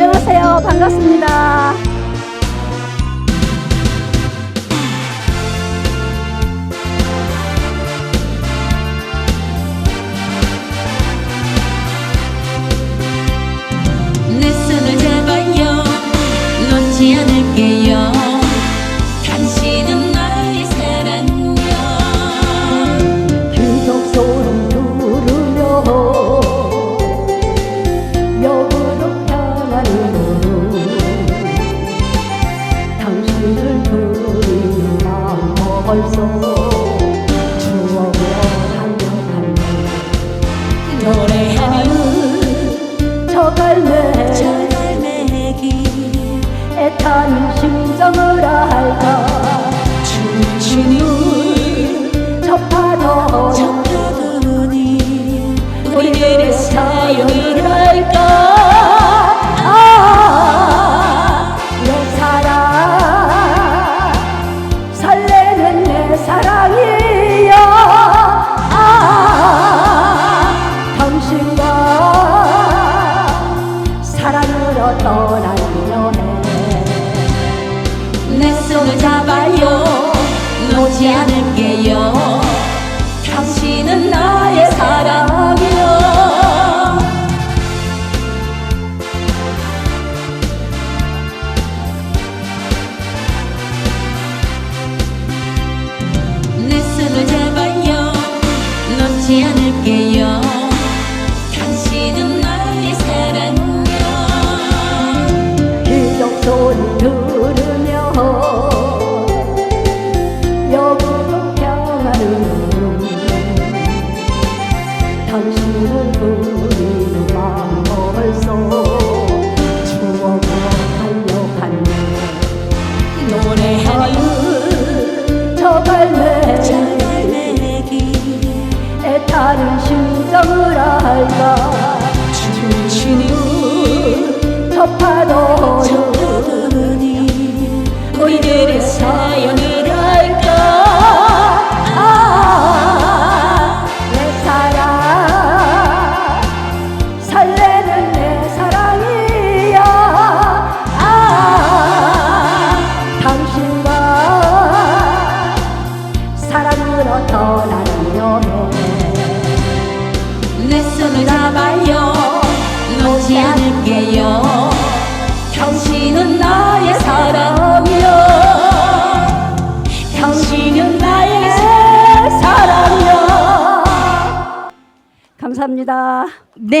안녕하세요. 반갑습니다. 내 손을 잡아요 놓지 않을 그리는 마음 벌써 추억으로 달려가네. 노래하는 저 갈매 저 갈매기. 애타는 심정을 알까 춤추는 저 파도 우리들의 사연을 알까 사랑으로 떠나는 여행 내 손을 잡아요. 놓지 않을게요. 당신은 나의 사랑이요. 내 손을 잡아요. 놓지 않을게요 춤추는 저 파도 저 파도니 우리들의 사연을 알까? 아, 내 사랑. 설레는 내 사랑이야 아, 당신과 사랑으로 떠나는 여행 내 손을 잡아요 감사합니다. 네